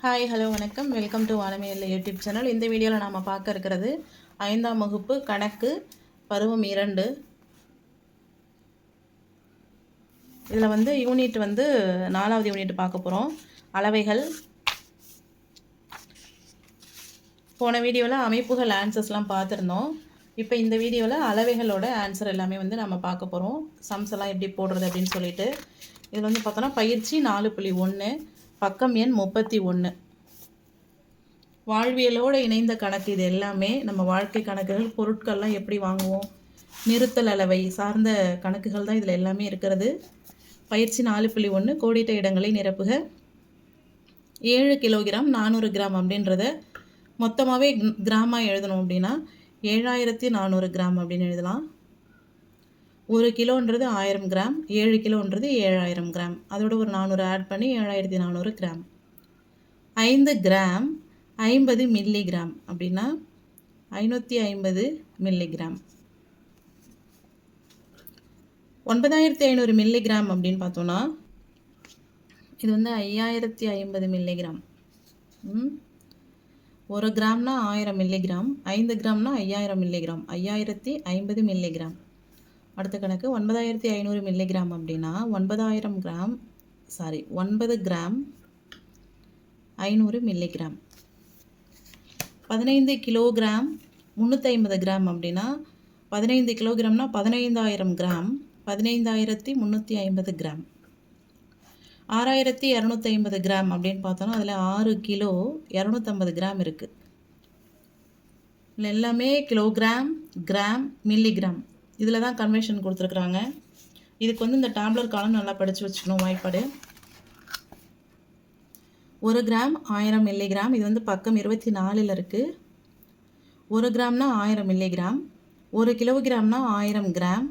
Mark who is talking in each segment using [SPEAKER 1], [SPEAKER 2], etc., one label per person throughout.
[SPEAKER 1] Hi hello வணக்கம். Welcome to வானமையில் YouTube channel இந்த வீடியோவில் நாம் பார்க்க இருக்கிறது ஐந்தாம் வகுப்பு கணக்கு பருவம் இரண்டு. இதில் வந்து யூனிட் வந்து நாலாவது யூனிட் பார்க்க போகிறோம் அளவைகள். போன வீடியோவில் அமைப்புகள் ஆன்சர்ஸ்லாம் பார்த்துருந்தோம். இப்போ இந்த வீடியோவில் அளவைகளோட ஆன்சர் எல்லாமே வந்து நம்ம பார்க்க போகிறோம் சம்ஸ் எல்லாம் எப்படி போடுறது அப்படின்னு சொல்லிட்டு. இதில் வந்து பார்த்தோன்னா பயிற்சி நாலு புள்ளி ஒன்று பக்கம் எண் முப்பத்தி ஒன்று வாழ்வியலோடு இணைந்த கணக்கு இது எல்லாமே நம்ம வாழ்க்கை கணக்குகள் பொருட்கள்லாம் எப்படி வாங்குவோம் நிறுத்தல் அளவை சார்ந்த கணக்குகள் தான் இதில் எல்லாமே இருக்கிறது. பயிற்சி நாலு புள்ளி ஒன்று கோடிட்ட இடங்களை நிரப்புக. ஏழு கிலோகிராம் நானூறு கிராம் அப்படின்றத மொத்தமாகவே கிராமாக எழுதணும் அப்படின்னா ஏழாயிரத்தி நானூறு கிராம் அப்படின்னு எழுதலாம். ஒரு கிலோன்றது ஆயிரம் கிராம் ஏழு கிலோன்றது ஏழாயிரம் கிராம். அதோட ஒரு நானூறு ஆட் பண்ணி ஏழாயிரத்தி நானூறு கிராம். ஐந்து கிராம் ஐம்பது மில்லி கிராம் அப்படின்னா ஐநூற்றி ஐம்பது மில்லி கிராம் ஒன்பதாயிரத்தி ஐநூறு மில்லி கிராம் அப்படின்னு பார்த்தோன்னா இது வந்து ஐயாயிரத்தி ஐம்பது மில்லி கிராம் ஒரு கிராம்னா ஆயிரம் மில்லிகிராம் ஐந்து கிராம்னா ஐயாயிரம் மில்லிகிராம் ஐயாயிரத்தி ஐம்பது மில்லிகிராம் அடுத்த கணக்கு ஒன்பதாயிரத்தி ஐநூறு மில்லிகிராம் அப்படின்னா ஒன்பதாயிரம் கிராம் சாரி ஒன்பது கிராம் ஐநூறு மில்லிகிராம் பதினைந்து கிலோகிராம் முந்நூற்றி ஐம்பது கிராம் அப்படின்னா பதினைந்து கிலோகிராம்னா பதினைந்தாயிரம் கிராம் பதினைந்தாயிரத்தி முந்நூற்றி ஐம்பது கிராம் ஆறாயிரத்தி இரநூத்தி ஐம்பது கிராம் அப்படின்னு பார்த்தோன்னா அதில் ஆறு கிலோ இரநூத்தம்பது கிராம் இருக்குது எல்லாமே கிலோகிராம் கிராம் மில்லிகிராம் இதில் தான் கன்வென்ஷன் கொடுத்துருக்குறாங்க. இதுக்கு வந்து இந்த டேப்லர் காலம் நல்லா படித்து வச்சுக்கணும் வாய்ப்பாடு. ஒரு கிராம் ஆயிரம் மில்லிகிராம் இது வந்து பக்கம் இருபத்தி நாலில் இருக்குது ஒரு கிராம்னா ஆயிரம் மில்லிகிராம் ஒரு கிலோகிராம்னா ஆயிரம் கிராம்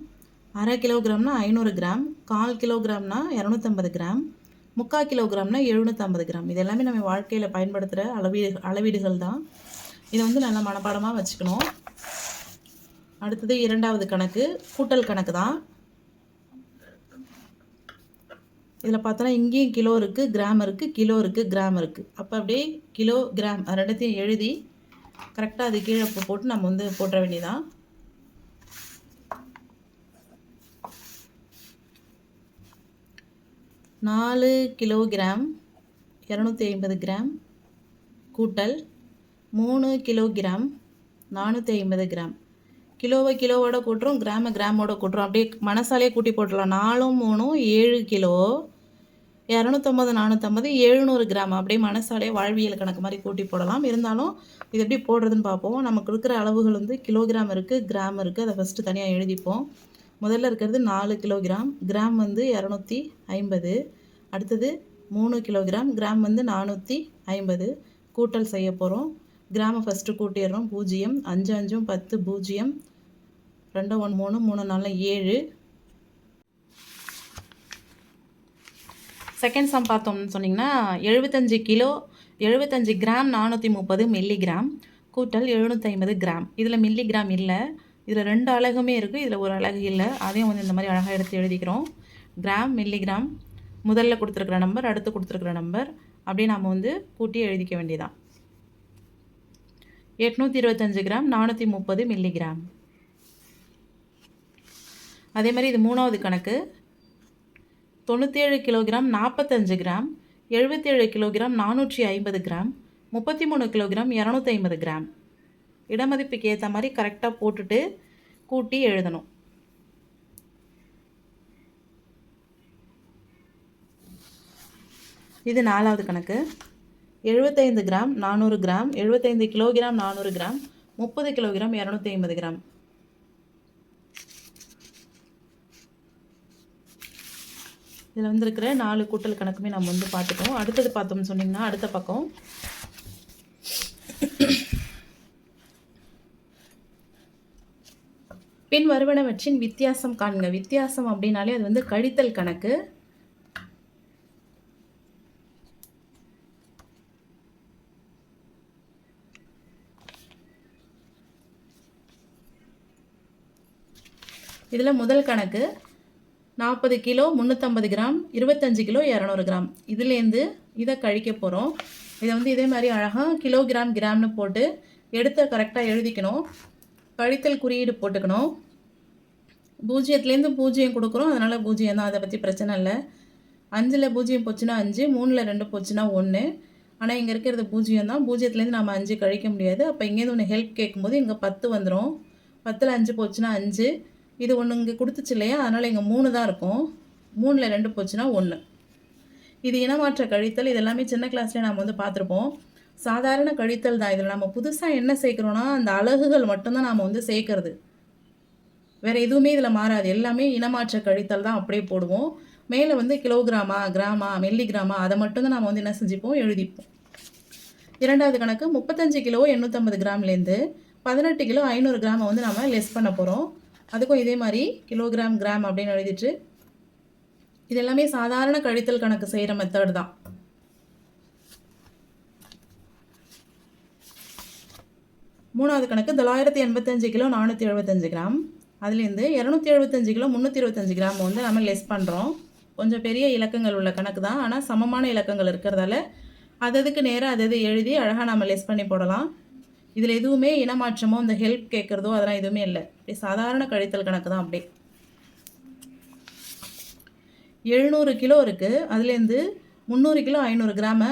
[SPEAKER 1] அரை கிலோகிராம்னா ஐநூறு கிராம் கால் கிலோகிராம்னா இரநூத்தம்பது கிராம் முக்கால் கிலோகிராம்னா எழுநூற்றம்பது கிராம் இது எல்லாமே நம்ம வாழ்க்கையில் பயன்படுத்துகிற அளவீடு அளவீடுகள் தான். இதை வந்து நல்லா மனப்பாடமாக வச்சுக்கணும். அடுத்தது இரண்டாவது கணக்கு கூட்டல் கணக்கு தான். இதில் பார்த்தோன்னா இங்கேயும் கிலோ இருக்குது கிராம் இருக்குது கிலோ இருக்குது கிராம் இருக்குது அப்போ அப்படியே கிலோ கிராம் ரெண்டத்தையும் ரெண்டுத்தையும் எழுதி கரெக்டாக அது கீழே போட்டு நம்ம வந்து போட்டுற வேண்டியதான் நாலு கிலோகிராம் இரநூத்தி ஐம்பது கிராம் கூட்டல் மூணு கிலோகிராம் நானூற்றி ஐம்பது கிராம். கிலோவை கிலோவோட கூட்டுறோம் கிராம கிராமோட கூட்டுறோம். அப்படியே மனசாலே கூட்டி போட்டுடலாம். நாலும் மூணும் ஏழு கிலோ. இரநூத்தம்பது நானூற்றம்பது எழுநூறு கிராம். அப்படியே மனசாலே வாழ்வியல் கணக்கு மாதிரி கூட்டி போடலாம். இருந்தாலும் இது எப்படி போடுறதுன்னு பார்ப்போம். நமக்கு இருக்கிற அளவுகள் வந்து கிலோகிராம் இருக்குது கிராம் இருக்குது அதை ஃபஸ்ட்டு தனியாக எழுதிப்போம். முதல்ல இருக்கிறது நாலு கிலோகிராம். கிராம் வந்து இரநூத்தி ஐம்பது. அடுத்தது மூணு கிலோகிராம். கிராம் வந்து நானூற்றி ஐம்பது. கூட்டல் செய்ய போகிறோம் கிராமை ஃபஸ்ட்டு கூட்டிடுறோம். பூஜ்ஜியம். அஞ்சு அஞ்சும் பத்து பூஜ்ஜியம். ரெண்டு ஒன்று மூணு மூணு நாலு ஏழு. செகண்ட் சம் பார்த்தோம்னு சொன்னிங்கன்னா எழுபத்தஞ்சு கிலோ எழுபத்தஞ்சு கிராம் நானூற்றி முப்பது மில்லிகிராம் கூட்டல் எழுநூற்றி ஐம்பது கிராம். இதில் மில்லிகிராம் இல்லை. இதில் ரெண்டு அழகுமே இருக்குது இதில் ஒரு அழகு இல்லை. அதையும் வந்து இந்த மாதிரி அழகாக எடுத்து எழுதிக்கிறோம். கிராம் மில்லிகிராம் முதல்ல கொடுத்துருக்குற நம்பர் அடுத்து கொடுத்துருக்குற நம்பர் அப்படியே நாம் வந்து கூட்டி எழுதிக்க வேண்டியதான் எட்நூற்றி இருபத்தஞ்சு கிராம் நானூற்றி முப்பது மில்லிகிராம் அதே மாதிரி இது மூணாவது கணக்கு. தொண்ணூற்றேழு கிலோகிராம் நாற்பத்தஞ்சு கிராம் எழுபத்தேழு கிலோகிராம் நானூற்றி ஐம்பது கிராம் முப்பத்தி மூணு கிலோகிராம் இரநூத்தி ஐம்பது கிராம். இடமதிப்புக்கு ஏற்ற மாதிரி கரெக்டாக போட்டுட்டு கூட்டி எழுதணும். இது நாலாவது கணக்கு. எழுபத்தைந்து கிராம் நானூறு கிராம் எழுபத்தைந்து கிலோகிராம் நானூறு கிராம் முப்பது கிலோகிராம் இரநூத்தி ஐம்பது கிராம். இதில் வந்துருக்கிற நாலு கூட்டல் கணக்குமே நம்ம வந்து பார்த்துட்டோம். அடுத்தது பார்த்தோம்னு சொன்னிங்கன்னா அடுத்த பக்கம். பின் வருவனவற்றின் வித்தியாசம் காண்க வித்தியாசம் அப்படின்னாலே அது வந்து கழித்தல் கணக்கு. இதில் முதல் கணக்கு நாற்பது கிலோ முந்நூற்றம்பது கிராம் இருபத்தஞ்சு கிலோ இரநூறு கிராம். இதுலேருந்து இதை கழிக்க போகிறோம் இதை வந்து இதே மாதிரி அழகாக கிலோகிராம் கிராம்னு போட்டு எடுத்த கரெக்டாக எழுதிக்கணும். கழித்தல் குறியீடு போட்டுக்கணும். பூஜ்ஜியத்துலேருந்து பூஜ்ஜியம் கொடுக்குறோம். அதனால் பூஜ்ஜியம் தான். அதை பற்றி பிரச்சனை இல்லை. அஞ்சில் பூஜ்ஜியம் போச்சுன்னா அஞ்சு மூணில் ரெண்டு போச்சுன்னா ஒன்று ஆனால் இங்கே இருக்கிறது பூஜ்ஜியம் தான். பூஜ்ஜியத்துலேருந்து நம்ம அஞ்சு கழிக்க முடியாது. அப்போ இங்கேருந்து ஒன்று ஹெல்ப் கேட்கும்போது இங்கே பத்து வந்துடும் பத்தில் அஞ்சு போச்சுன்னா அஞ்சு. இது ஒன்று இங்கே கொடுத்துச்சு இல்லையா? அதனால் இங்கே மூணு தான் இருக்கும். மூணில் ரெண்டு போச்சுன்னா ஒன்று இது இனமாற்ற கழித்தல் இதெல்லாமே சின்ன கிளாஸ்லேயே நாம் வந்து பார்த்துருப்போம். சாதாரண கழித்தல் தான். இதில் நம்ம புதுசாக என்ன சேர்க்குறோன்னா அந்த அழகுகள் மட்டும்தான் நாம் வந்து சேர்க்கறது. வேறு எதுவுமே இதில் மாறாது. எல்லாமே இனமாற்ற கழித்தல் தான் அப்படியே போடுவோம். மேலே வந்து கிலோகிராமா கிராமா மில்லிகிராமா அதை மட்டும்தான் நம்ம வந்து என்ன செஞ்சுப்போம்? எழுதிப்போம். இரண்டாவது கணக்கு முப்பத்தஞ்சு கிலோ எண்ணூற்றம்பது கிராம்லேருந்து பதினெட்டு கிலோ ஐநூறு கிராமை வந்து நம்ம லெஸ் பண்ண போகிறோம் அதுக்கும் இதே மாதிரி கிலோகிராம் கிராம் அப்படின்னு எழுதிட்டு இது எல்லாமே சாதாரண கழித்தல் கணக்கு செய்கிற மெத்தட் தான். மூணாவது கணக்கு தொள்ளாயிரத்தி எண்பத்தஞ்சு கிலோ நானூற்றி எழுபத்தஞ்சு கிராம். அதுலேருந்து இரநூத்தி எழுபத்தஞ்சு கிலோ முந்நூற்றி இருபத்தஞ்சு கிராம் வந்து நம்ம லெஸ் பண்ணுறோம் கொஞ்சம் பெரிய இலக்கங்கள் உள்ள கணக்கு தான். ஆனால் சமமான இலக்கங்கள் இருக்கிறதால அது அதுக்கு நேராக அது அது எழுதி அழகாக நம்ம லெஸ் பண்ணி போடலாம். இதில் எதுவுமே இனமாற்றமோ இந்த ஹெல்ப் கேட்குறதோ அதெல்லாம் எதுவுமே இல்லை. அப்படியே சாதாரண கழித்தல் கணக்கு தான் அப்படியே. எழுநூறு கிலோ இருக்குது அதுலேருந்து முந்நூறு கிலோ ஐநூறு கிராமை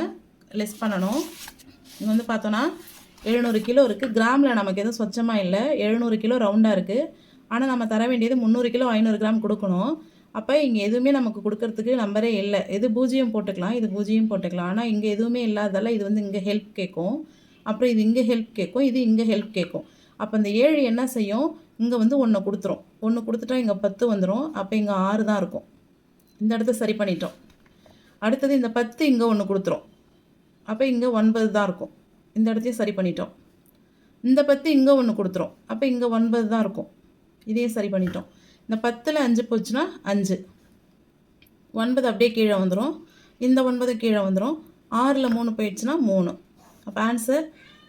[SPEAKER 1] லெஸ் பண்ணணும். இங்கே வந்து பார்த்தோன்னா எழுநூறு கிலோ இருக்குது கிராமில் நமக்கு எதுவும் சொச்சமாக இல்லை. எழுநூறு கிலோ ரவுண்டாக இருக்குது ஆனால் நம்ம தர வேண்டியது முந்நூறு கிலோ ஐநூறு கிராம் கொடுக்கணும். அப்போ இங்கே எதுவுமே நமக்கு கொடுக்கறதுக்கு நம்பரே இல்லை. எது பூஜ்ஜியம் போட்டுக்கலாம் இது பூஜ்ஜியம் போட்டுக்கலாம். ஆனால் இங்கே எதுவுமே இல்லாததால் இது வந்து இங்கே ஹெல்ப் கேட்கும் அப்புறம் இது இங்கே ஹெல்ப் கேட்கும் இது இங்கே ஹெல்ப் கேட்கும் அப்போ இந்த ஏழு என்ன செய்யும்? இங்கே வந்து ஒன்று கொடுத்துரும். ஒன்று கொடுத்துட்டா இங்கே பத்து வந்துடும் அப்போ இங்கே ஆறு தான் இருக்கும். இந்த இடத்த சரி பண்ணிட்டோம். அடுத்தது இந்த பத்து இங்கே ஒன்று கொடுத்துரும். அப்போ இங்கே ஒன்பது தான் இருக்கும். இந்த இடத்தையும் சரி பண்ணிட்டோம். இந்த பத்து இங்கே ஒன்று கொடுத்துரும். அப்போ இங்கே ஒன்பது தான் இருக்கும். இதையும் சரி பண்ணிட்டோம். இந்த பத்தில் அஞ்சு போச்சுன்னா அஞ்சு. ஒன்பது அப்படியே கீழே வந்துடும் இந்த ஒன்பது கீழே வந்துடும் ஆறில் மூணு போயிடுச்சுன்னா மூணு. அப்போ ஆன்சர்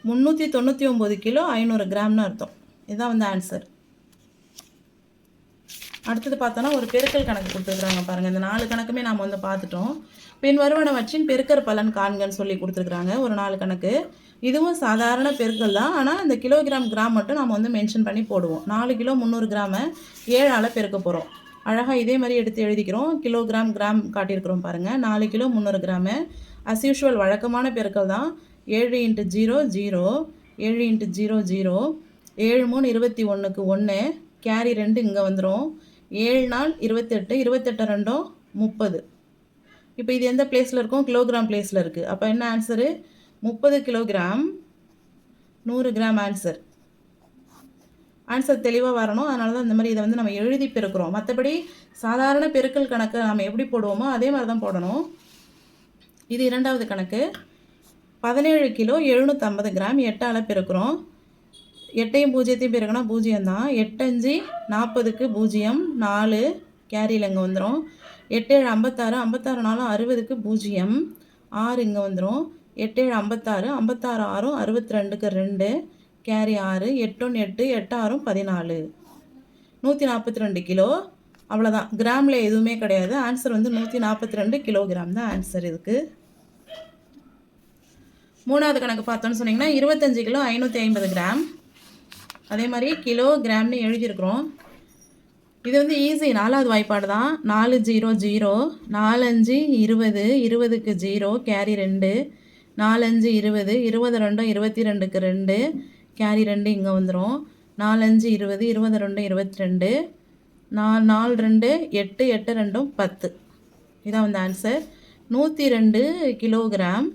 [SPEAKER 1] முந்நூற்றி தொண்ணூற்றி ஒம்பது கிலோ ஐநூறு கிராம்னு அர்த்தம். இதுதான் வந்து ஆன்சர் அடுத்தது பார்த்தோன்னா ஒரு பெருக்கல் கணக்கு கொடுத்துருக்குறாங்க பாருங்கள் இந்த நாலு கணக்குமே நாம் வந்து பார்த்துட்டோம். பின் வருவனவற்றின் பெருக்கர் பலன் காண்கன்னு சொல்லி கொடுத்துருக்குறாங்க. ஒரு நாலு கணக்கு. இதுவும் சாதாரண பெருக்கல் தான். ஆனால் இந்த கிலோகிராம் கிராம் மட்டும் நம்ம வந்து மென்ஷன் பண்ணி போடுவோம். நாலு கிலோ முந்நூறு கிராமை ஏழால் பெருக்க போகிறோம் அழகாக இதே மாதிரி எடுத்து எழுதிக்கிறோம். கிலோகிராம் கிராம் காட்டியிருக்கிறோம் பாருங்கள் நாலு கிலோ முந்நூறு கிராமு. அஸ் யூஷுவல் வழக்கமான பெருக்கல் தான். ஏழு இன்ட்டு ஜீரோ ஜீரோ. ஏழு இன்ட்டு ஜீரோ ஜீரோ. ஏழு மூணு இருபத்தி ஒன்றுக்கு ஒன்று கேரி ரெண்டு இங்கே வந்துடும் ஏழு நாள் இருபத்தெட்டு இருபத்தெட்டு ரெண்டும் முப்பது. இப்போ இது எந்த பிளேஸில் இருக்கும்? கிலோகிராம் பிளேஸில் இருக்குது அப்போ என்ன ஆன்சரு முப்பது கிலோகிராம் நூறு கிராம் ஆன்சர் ஆன்சர் தெளிவாக வரணும். அதனால தான் இந்த மாதிரி இதை வந்து நம்ம எழுதி பெருக்கிறோம். மற்றபடி சாதாரண பெருக்கல் கணக்கு நம்ம எப்படி போடுவோமோ அதே மாதிரி தான் போடணும். இது இரண்டாவது கணக்கு. பதினேழு கிலோ எழுநூற்றம்பது கிராம் எட்டால் பிறக்கிறோம் எட்டையும் பூஜ்ஜியத்தையும் பிறகுனா பூஜ்ஜியம் தான் எட்டஞ்சு நாற்பதுக்கு பூஜ்ஜியம். நாலு கேரியில் இங்கே வந்துடும் எட்டேழு ஐம்பத்தாறு ஐம்பத்தாறு நாலும் அறுபதுக்கு பூஜ்ஜியம். ஆறு இங்கே வந்துடும் எட்டேழு ஐம்பத்தாறு ஐம்பத்தாறு ஆறும் அறுபத்தி ரெண்டுக்கு ரெண்டு. கேரி ஆறு எட்டொன்று எட்டு எட்டாறும் பதினாலு. நூற்றி நாற்பத்தி ரெண்டு கிலோ. அவ்வளோதான் கிராமில் எதுவுமே கிடையாது. ஆன்சர் வந்து நூற்றி நாற்பத்தி ரெண்டு கிலோகிராம் தான் ஆன்சர் இதுக்கு. மூணாவது கணக்கு பார்த்தோன்னு சொன்னிங்கன்னா இருபத்தஞ்சி கிலோ ஐநூற்றி ஐம்பது கிராம். அதே மாதிரி கிலோ கிராம்னு எழுதியிருக்கிறோம். இது வந்து ஈஸி நாலாவது வாய்ப்பாடு தான். நாலு ஜீரோ ஜீரோ நாலஞ்சு இருபது இருபதுக்கு ஜீரோ கேரி ரெண்டு நாலஞ்சு இருபது இருபது ரெண்டும் இருபத்தி ரெண்டுக்கு ரெண்டு கேரி ரெண்டு இங்கே வந்துடும் நாலஞ்சு இருபது இருபது ரெண்டும் இருபத்தி ரெண்டு நாலு நாலு ரெண்டு எட்டு எட்டு ரெண்டும் பத்து. இதான் வந்து ஆன்சர் நூற்றி ரெண்டு கிலோகிராம்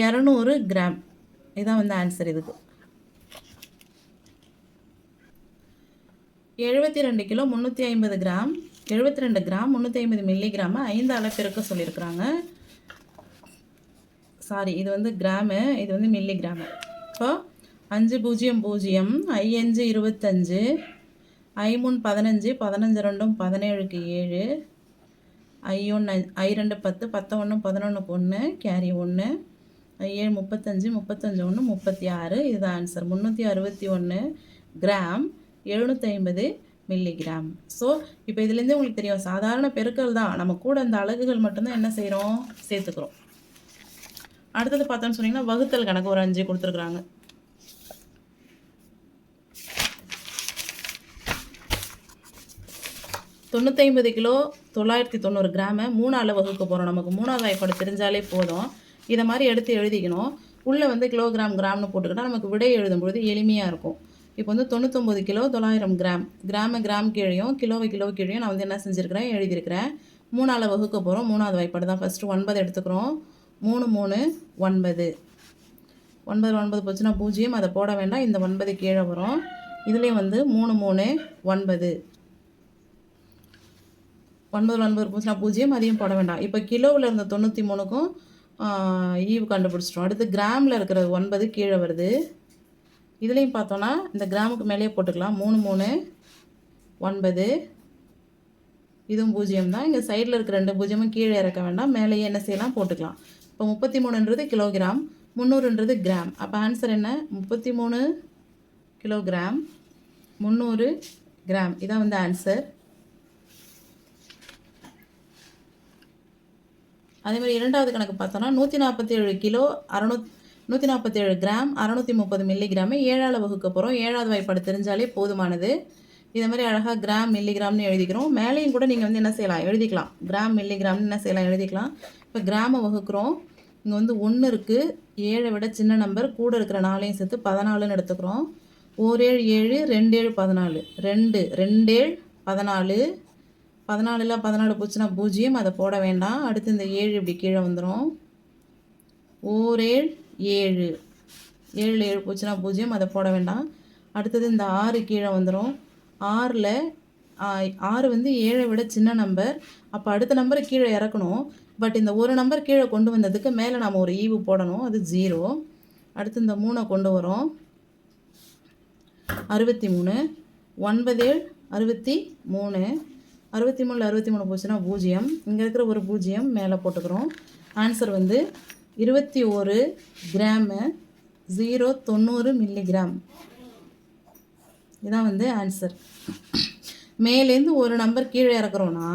[SPEAKER 1] இரநூறு கிராம். இதான் வந்து ஆன்சர் இதுக்கு. எழுபத்தி ரெண்டு கிலோ முந்நூற்றி ஐம்பது கிராம். எழுபத்தி ரெண்டு கிராம் முந்நூற்றி ஐம்பது மில்லிகிராமு ஐந்து அளப்பிற்கு சொல்லியிருக்கிறாங்க. சாரி இது வந்து கிராமு இது வந்து மில்லிகிராமு இப்போ அஞ்சு பூஜ்ஜியம் பூஜ்ஜியம் ஐயஞ்சு இருபத்தஞ்சு ஐமூணு பதினஞ்சு பதினஞ்சு ரெண்டும் பதினேழுக்கு ஏழு ஐ ஒன்று ஐ ரெண்டு பத்து பத்தொன்று பதினொன்றுக்கு ஒன்று கேரி ஒன்று. ஏழு முப்பத்தஞ்சு முப்பத்தஞ்சு ஒன்று முப்பத்தி ஆறு இதுதான் ஆன்சர் முந்நூற்றி அறுபத்தி ஒன்று கிராம் எழுநூற்றி ஐம்பது மில்லிகிராம் ஸோ இப்போ இதுலேருந்தே உங்களுக்கு தெரியும் சாதாரண பெருக்கள் தான். நம்ம கூட இந்த அலகுகள் மட்டும்தான் என்ன செய்கிறோம் சேர்த்துக்கிறோம். அடுத்தது பார்த்தோன்னு சொன்னீங்கன்னா வகுத்தல் கணக்கு ஒரு அஞ்சு கொடுத்துருக்குறாங்க. தொண்ணூத்தைம்பது கிலோ தொள்ளாயிரத்தி தொண்ணூறு கிராமை மூணாவில் வகுக்க போகிறோம் நமக்கு மூணாவது வாய்ப்பாடு தெரிஞ்சாலே போதும். இதை மாதிரி எடுத்து எழுதிக்கணும். உள்ளே வந்து கிலோகிராம் கிராம்னு போட்டுக்கிட்டால் நமக்கு விடை எழுதும்பொழுது எளிமையாக இருக்கும். இப்போ வந்து தொண்ணூத்தொம்பது கிலோ தொள்ளாயிரம் கிராம். கிராம கிராம் கீழையும் கிலோவை கிலோ கீழையும் நான் வந்து என்ன செஞ்சுருக்கிறேன்? எழுதியிருக்கிறேன். மூணாவில் வகுக்க போகிறோம். மூணாவது வாய்ப்பாடு தான். ஃபஸ்ட்டு ஒன்பது எடுத்துக்கிறோம். மூணு மூணு ஒன்பது. ஒன்பது ஒன்பது போச்சுன்னா பூஜ்ஜியம். அதை போட வேண்டாம். இந்த ஒன்பது கீழே வரும். இதுலேயும் வந்து மூணு மூணு ஒன்பது. ஒன்பது ஒன்பது போச்சுன்னா பூஜ்ஜியம். அதையும் போட வேண்டாம். இப்போ கிலோவில் இருந்த தொண்ணூற்றி மூணுக்கும் ஈவு கண்டுபிடிச்சிட்டோம். அடுத்து கிராமில் இருக்கிற ஒன்பது கீழே வருது. இதுலேயும் பார்த்தோன்னா இந்த கிராமுக்கு மேலேயே போட்டுக்கலாம். மூணு மூணு ஒன்பது. இதுவும் பூஜ்ஜியம் தான். இங்கே சைடில் இருக்கிற ரெண்டு பூஜ்ஜியமும் கீழே இறக்க வேண்டாம். மேலேயே என்ன செய்யலாம்? போட்டுக்கலாம். இப்போ முப்பத்தி மூணுன்றது கிலோகிராம் முந்நூறுன்றது கிராம் அப்போ ஆன்சர் என்ன? முப்பத்தி மூணு கிலோகிராம் முந்நூறு கிராம் இதான் வந்து ஆன்சர் அதே மாதிரி இரண்டாவது கணக்கு பார்த்தோன்னா நூற்றி நாற்பத்தி ஏழு கிலோ அறநூத் நூற்றி நாற்பத்தி ஏழு கிராம் அறநூற்றி முப்பது மில்லிகிராமு ஏழாவது வகுக்க போகிறோம் ஏழாவது வாய்ப்பாடு தெரிஞ்சாலே போதுமானது. இதை மாதிரி அழகாக கிராம் மில்லிகிராம்னு எழுதிக்கிறோம். மேலேயும் கூட நீங்கள் வந்து என்ன செய்யலாம்? எழுதிக்கலாம். கிராம் மில்லிகிராம்னு என்ன செய்யலாம்? எழுதிக்கலாம். இப்போ கிராமை வகுக்கிறோம். இங்கே வந்து ஒன்று இருக்குது ஏழை விட சின்ன நம்பர். கூட இருக்கிற நாளையும் சேர்த்து பதினாலுன்னு எடுத்துக்கிறோம். ஓரேழு ஏழு ரெண்டு ஏழு பதினாலு. ரெண்டு ரெண்டேழு பதினாலு. பதினாலில் பதினாலு போச்சுன்னா பூஜ்ஜியம் அதை போட வேண்டாம். அடுத்து இந்த ஏழு இப்படி கீழே வந்துடும் ஓரேழு ஏழு. ஏழு ஏழு போச்சுன்னா பூஜ்ஜியம் அதை போட வேண்டாம். அடுத்தது இந்த ஆறு கீழே வந்துடும் ஆறில் ஆறு வந்து ஏழை விட சின்ன நம்பர். அப்போ அடுத்த நம்பரை கீழே இறக்கணும். பட் இந்த ஒரு நம்பர் கீழே கொண்டு வந்ததுக்கு மேலே நாம் ஒரு ஈவு போடணும். அது ஜீரோ. அடுத்து இந்த மூணை கொண்டு வரோம். அறுபத்தி மூணு. ஒன்பதேழு அறுபத்தி மூணு. அறுபத்தி மூணில் அறுபத்தி மூணு போச்சுன்னா பூஜ்ஜியம். இங்கே இருக்கிற ஒரு பூஜ்ஜியம் மேலே போட்டுக்கிறோம். ஆன்சர் வந்து இருபத்தி ஒரு கிராமு ஜீரோ தொண்ணூறு மில்லிகிராம் இதான் வந்து ஆன்சர் மேலேருந்து ஒரு நம்பர் கீழே இறக்குறோன்னா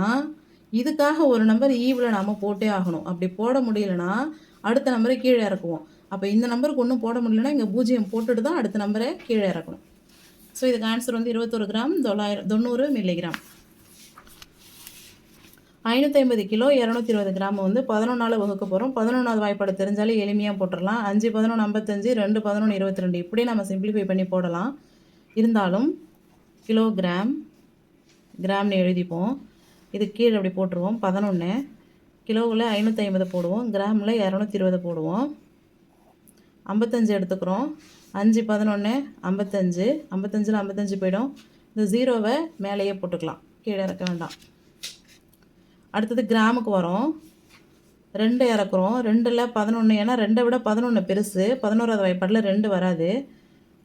[SPEAKER 1] இதுக்காக ஒரு நம்பர் ஈவில் நாம் போட்டே ஆகணும். அப்படி போட முடியலனா அடுத்த நம்பரை கீழே இறக்குவோம். அப்போ இந்த நம்பருக்கு ஒன்றும் போட முடியலன்னா இங்கே பூஜ்ஜியம் போட்டுட்டு தான் அடுத்த நம்பரை கீழே இறக்கணும். ஸோ இதுக்கு ஆன்சர் வந்து இருபத்தொரு கிராம் தொள்ளாயிரம் தொண்ணூறு மில்லிகிராம் ஐநூற்றி ஐம்பது கிலோ இரநூத்தி இருபது கிராம் வந்து பதினொன்றால் வகுக்க போகிறோம் பதினொன்றாவது வாய்ப்பாடு தெரிஞ்சாலே எளிமையாக போட்டுடலாம் அஞ்சு பதினொன்று ஐம்பத்தஞ்சு ரெண்டு பதினொன்று இருபத்தி ரெண்டு இப்படியே நம்ம சிம்பிளிஃபை பண்ணி போடலாம். இருந்தாலும் கிலோ கிராம் கிராம்னு எழுதிப்போம். இது கீழே அப்படி போட்டுருவோம். பதினொன்று கிலோவில் ஐநூற்றி ஐம்பது போடுவோம். கிராமில் இரநூத்தி இருபது போடுவோம். ஐம்பத்தஞ்சு எடுத்துக்கிறோம். அஞ்சு பதினொன்று ஐம்பத்தஞ்சு ஐம்பத்தஞ்சில் ஐம்பத்தஞ்சு போயிடும். இந்த ஜீரோவை மேலேயே போட்டுக்கலாம். கீழே இறக்க வேண்டாம். அடுத்தது கிராமுக்கு வரோம். ரெண்டு இறக்குறோம். ரெண்டில் பதினொன்று ஏன்னா ரெண்டை விட பதினொன்று பெருசு. பதினோராவது வாய்ப்பாடில் ரெண்டு வராது.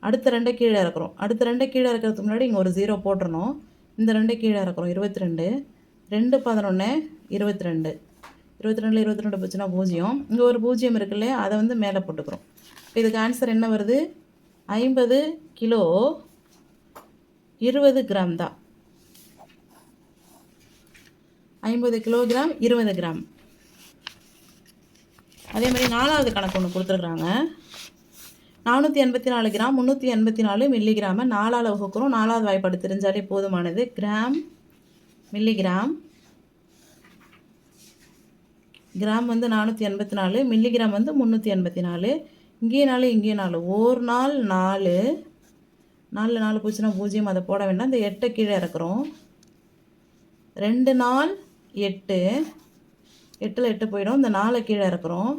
[SPEAKER 1] அடுத்த ரெண்டை கீழே இறக்குறோம். அடுத்த ரெண்டை கீழே இறக்கிறதுக்கு முன்னாடி இங்கே ஒரு ஜீரோ போட்டுறணும். இந்த ரெண்டை கீழே இறக்குறோம். இருபத்தி ரெண்டு ரெண்டு பதினொன்று இருபத்தி ரெண்டு இருபத்தி ரெண்டில் இருபத்தி ரெண்டு போச்சுன்னா பூஜ்ஜியம். இங்கே ஒரு பூஜ்ஜியம் இருக்குல்ல அதை வந்து மேலே போட்டுக்கிறோம். இப்போ இதுக்கு ஆன்சர் என்ன வருது? ஐம்பது கிலோ இருபது கிராம் தான். ஐம்பது கிலோகிராம் இருபது கிராம். அதே மாதிரி நாலாவது கணக்கு ஒன்று கொடுத்துருக்குறாங்க. நானூற்றி எண்பத்தி நாலு கிராம் முந்நூற்றி எண்பத்தி நாலு மில்லிகிராமை நாலால் வகுக்கிறோம். நாலாவது வாய்ப்பாடு தெரிஞ்சாலே போதுமானது. கிராம் மில்லிகிராம் கிராம் வந்து நானூற்றி எண்பத்தி நாலு மில்லிகிராம் வந்து முந்நூற்றி எண்பத்தி நாலு. இங்கேயும் நாலு இங்கேயும் நாலு. ஒரு நாள் நாலு. நாலு நாலு போச்சுன்னா பூஜ்ஜியம். அதை போட வேண்டாம். இந்த எட்டை கீழே இறக்குறோம். ரெண்டு நாள் எட்டு. எட்டில் எட்டு போயிடும். இந்த நாலை கீழே இறக்குறோம்.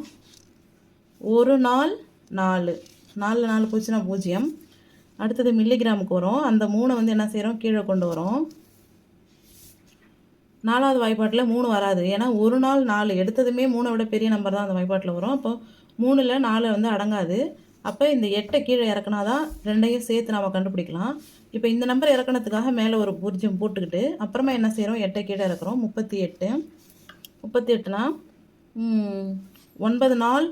[SPEAKER 1] ஒரு நாள் நாலு. நாலில் நாலு போச்சுன்னா பூஜ்ஜியம். அடுத்தது மில்லிகிராமுக்கு வரும். அந்த மூணை வந்து என்ன செய்கிறோம் கீழே கொண்டு வரோம். நாலாவது வாய்ப்பாட்டில் மூணு வராது. ஏன்னா ஒரு நாள் நாலு. எடுத்ததுமே மூணை விட பெரிய நம்பர் தான் அந்த வாய்ப்பாட்டில் வரும். அப்போ மூணில் நாலு வந்து அடங்காது. அப்போ இந்த எட்டை கீழே இறக்குனா தான் ரெண்டையும் சேர்த்து நாம் கண்டுபிடிக்கலாம். இப்போ இந்த நம்பர் இறக்கணத்துக்காக மேலே ஒரு பூஜ்ஜியம் போட்டுக்கிட்டு அப்புறமா என்ன செய்கிறோம் எட்டை கீழே இறக்குறோம். முப்பத்தி எட்டு. முப்பத்தி எட்டுனா ஒன்பது நாள்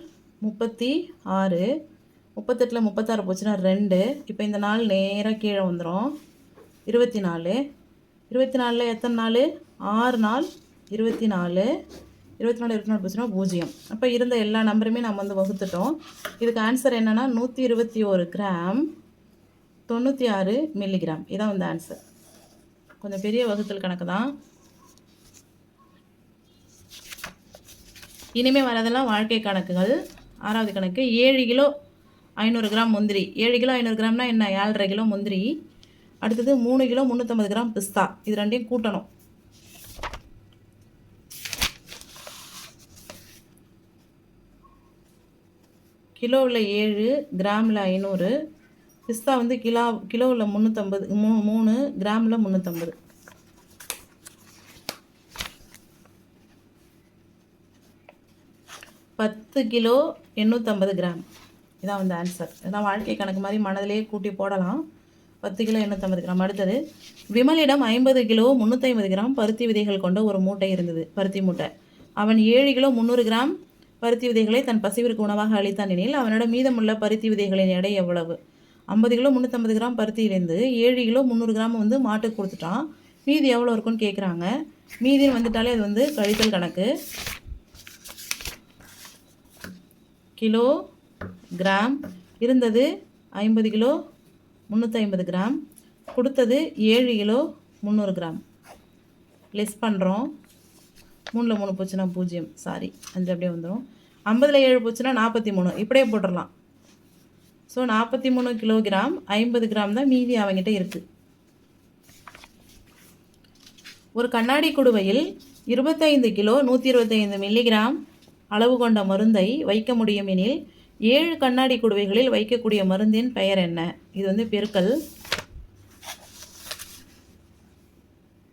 [SPEAKER 1] முப்பத்தி ஆறு. முப்பத்தெட்டில் முப்பத்தாறு போச்சுன்னா ரெண்டு. இப்போ இந்த நாள் நேராக கீழே வந்துடும் இருபத்தி நாலு. இருபத்தி நாலில் எத்தனை நாள்? ஆறு நாள் இருபத்தி நாலு. இருபத்தி நாலு இருபத்தி நாலு போச்சுன்னா பூஜ்ஜியம். அப்போ இருந்த எல்லா நம்பருமே நம்ம வந்து வகுத்துட்டோம். இதுக்கு ஆன்சர் என்னென்னா நூற்றி இருபத்தி ஒரு கிராம் தொண்ணூற்றி ஆறு மில்லிகிராம் இதான் வந்து ஆன்சர் கொஞ்சம் பெரிய வகுத்தல் கணக்கு தான். இனிமேல் வரதெல்லாம் வாழ்க்கை கணக்குகள். ஆறாவது கணக்கு ஏழு கிலோ ஐநூறு கிராம் முந்திரி. ஏழு கிலோ ஐநூறு கிராம்னா என்ன? ஏழரை கிலோ முந்திரி. அடுத்தது மூணு கிலோ முந்நூற்றம்பது கிராம் பிஸ்தா. இது ரெண்டையும் கூட்டணும். கிலோவில் ஏழு கிராமில் ஐநூறு பிஸ்தா வந்து கிலோ கிலோவில் முந்நூற்றம்பது மூ மூணு கிராமில் முந்நூற்றம்பது பத்து கிலோ எண்ணூற்றம்பது கிராம். இதான் வந்து ஆன்சர் இதான் வாழ்க்கை கணக்கு மாதிரி மனதிலேயே கூட்டி போடலாம். பத்து கிலோ எண்ணூற்றம்பது கிராம். அடுத்தது விமலிடம் ஐம்பது கிலோ முந்நூற்றி கிராம் பருத்தி விதைகள் கொண்ட ஒரு மூட்டை இருந்தது பருத்தி மூட்டை. அவன் ஏழு கிலோ முந்நூறு கிராம் பருத்தி விதைகளை தன் பசிவிற்கு உணவாக அளித்தான் எனில் அவனிடம் மீதமுள்ள பருத்தி விதைகளின் எடை எவ்வளவு? ஐம்பது கிலோ முந்நூற்றம்பது கிராம் பருத்தியிலேருந்து ஏழு கிலோ முந்நூறு கிராம் வந்து மாட்டுக்கு கொடுத்துட்டான். மீதி எவ்வளோ இருக்குன்னு கேட்குறாங்க மீதின்னு வந்துட்டாலே அது வந்து கழித்தல் கணக்கு. கிலோ கிராம் இருந்தது ஐம்பது கிலோ முந்நூற்றி ஐம்பது கிராம். கொடுத்தது ஏழு கிலோ முந்நூறு கிராம். லெஸ் பண்ணுறோம் மூணில் மூணு போச்சுன்னா பூஜ்ஜியம். சாரி அஞ்சு அப்படியே வந்துடும் ஐம்பதில் ஏழு போச்சுன்னா நாற்பத்தி மூணு. இப்படியே போட்டுடலாம் ஸோ நாற்பத்தி மூணு கிலோகிராம் ஐம்பது கிராம் தான் மீதி அவங்ககிட்ட இருக்குது ஒரு கண்ணாடி குடுவையில் இருபத்தைந்து கிலோ நூற்றி இருபத்தைந்து மில்லிகிராம் அளவு கொண்ட மருந்தை வைக்க முடியும் எனில் ஏழு கண்ணாடி குடுவைகளில் வைக்கக்கூடிய மருந்தின் பெயர் என்ன? இது வந்து பெருக்கல்.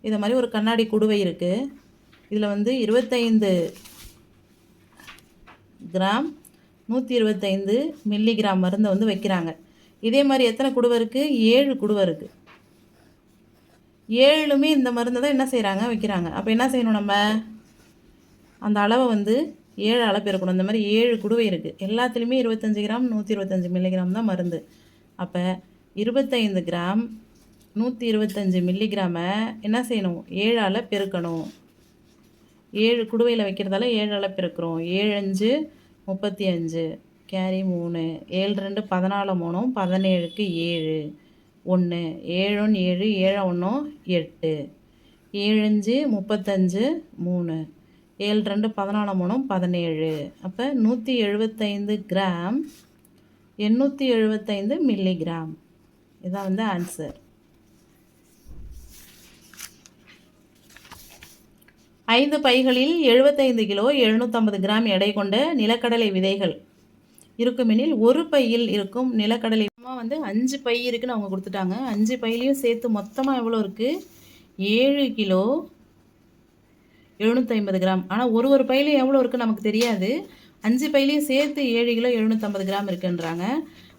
[SPEAKER 1] இதை மாதிரி ஒரு கண்ணாடி குடுவை இருக்குது இதில் வந்து இருபத்தைந்து கிராம் நூற்றி இருபத்தைந்து மில்லிகிராம் மருந்தை வந்து வைக்கிறாங்க. இதே மாதிரி எத்தனை குடுவை இருக்குது ஏழு குடுவை இருக்குது ஏழுமே இந்த மருந்தை தான் என்ன செய்கிறாங்க வைக்கிறாங்க. அப்போ என்ன செய்யணும் நம்ம? அந்த அளவை வந்து ஏழு அளப்பு இருக்கணும் இந்த மாதிரி ஏழு குடுவை இருக்குது எல்லாத்துலேயுமே இருபத்தஞ்சி கிராம் நூற்றி இருபத்தஞ்சி மில்லிகிராம் தான் மருந்து. அப்போ இருபத்தைந்து கிராம் நூற்றி இருபத்தஞ்சி மில்லிகிராமை என்ன செய்யணும்? ஏழால் பெருக்கணும். ஏழு குடுவையில் வைக்கிறதால ஏழால் பெருக்கிறோம். ஏழு அஞ்சு முப்பத்தி அஞ்சு கேரி மூணு ஏழு ரெண்டு பதினாலு மூணும் பதினேழுக்கு ஏழு ஒன்று ஏழொன்று ஏழு ஏழு ஒன்றும் எட்டு ஏழஞ்சு முப்பத்தஞ்சு மூணு ஏழு ரெண்டு பதினாலு மூணும் பதினேழு. அப்போ நூற்றி எழுபத்தைந்து கிராம் எண்ணூற்றி எழுபத்தைந்து மில்லிகிராம் இதான் வந்து ஆன்சர் ஐந்து பைகளில் எழுபத்தைந்து கிலோ எழுநூற்றம்பது கிராம் எடை கொண்ட நிலக்கடலை விதைகள். இருக்குமெனில் ஒரு பையில் இருக்கும் நிலக்கடலை வந்து அஞ்சு பை இருக்குன்னு அவங்க கொடுத்துட்டாங்க. அஞ்சு பையிலையும் சேர்த்து மொத்தமாக எவ்வளோ இருக்குது ஏழு கிலோ எழுநூற்றி ஐம்பது கிராம். ஆனால் ஒரு ஒரு பையிலையும் எவ்வளோ இருக்குது நமக்கு தெரியாது. அஞ்சு பையிலையும் சேர்த்து ஏழு கிலோ எழுநூற்றம்பது கிராம் இருக்குன்றாங்க.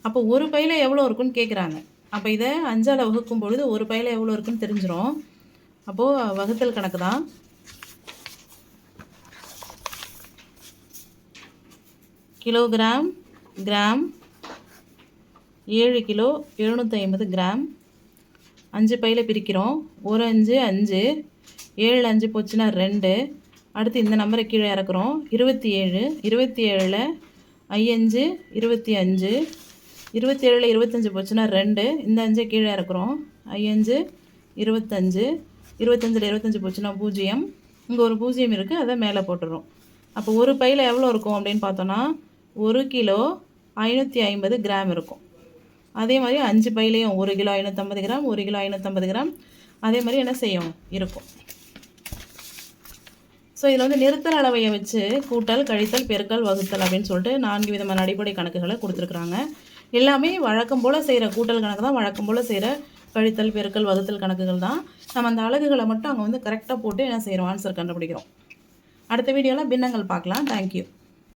[SPEAKER 1] அப்போ ஒரு பையில் எவ்வளோ இருக்குன்னு கேட்குறாங்க அப்போ இதை அஞ்சால் வகுக்கும் பொழுது ஒரு பையில் எவ்வளோ இருக்குன்னு தெரிஞ்சிடும் அப்போது வகுத்தல் கணக்கு தான். கிலோகிராம் கிராம் ஏழு கிலோ எழுநூற்றி ஐம்பது கிராம். அஞ்சு பையில் பிரிக்கிறோம். ஒரு அஞ்சு அஞ்சு. ஏழு அஞ்சு போச்சுன்னா ரெண்டு. அடுத்து இந்த நம்பரை கீழே இறக்குறோம். இருபத்தி ஏழு இருபத்தி ஏழில் ஐயஞ்சு இருபத்தி அஞ்சு இருபத்தி ஏழில் இருபத்தஞ்சி போச்சுன்னா ரெண்டு. இந்த அஞ்சை கீழே இறக்குறோம். ஐயஞ்சு இருபத்தஞ்சு. இருபத்தஞ்சில் இருபத்தஞ்சி போச்சுன்னா பூஜ்ஜியம். இங்கே ஒரு பூஜ்ஜியம் இருக்குது அதை மேலே போட்டுடுறோம். அப்போ ஒரு பையில் எவ்வளோ இருக்கும் அப்படின்னு பார்த்தோன்னா ஒரு கிலோ ஐநூற்றி ஐம்பது கிராம் இருக்கும். அதே மாதிரி அஞ்சு பையிலையும் ஒரு கிலோ ஐநூற்றம்பது கிராம் ஒரு கிலோ ஐநூற்றம்பது கிராம். அதே மாதிரி என்ன செய்யும்? இருக்கும். ஸோ இதில் வந்து நிறுத்தல் அளவையை வச்சு கூட்டல் கழித்தல் பெருக்கல் வகுத்தல் அப்படின்னு சொல்லிட்டு நான்கு விதமான அடிப்படை கணக்குகளை கொடுத்துருக்குறாங்க. எல்லாமே வழக்கம் போல் செய்கிற கூட்டல் கணக்கு தான் வழக்கம் போல் செய்கிற கழித்தல் பெருக்கல் வகுத்தல் கணக்குகள் தான். நம்ம அந்த அழகுகளை மட்டும் அங்கே வந்து கரெக்டாக போட்டு என்ன செய்கிறோம் ஆன்சர் கண்டுபிடிக்கிறோம். அடுத்த வீடியோவில் பின்னங்கள் பார்க்கலாம். தேங்க்யூ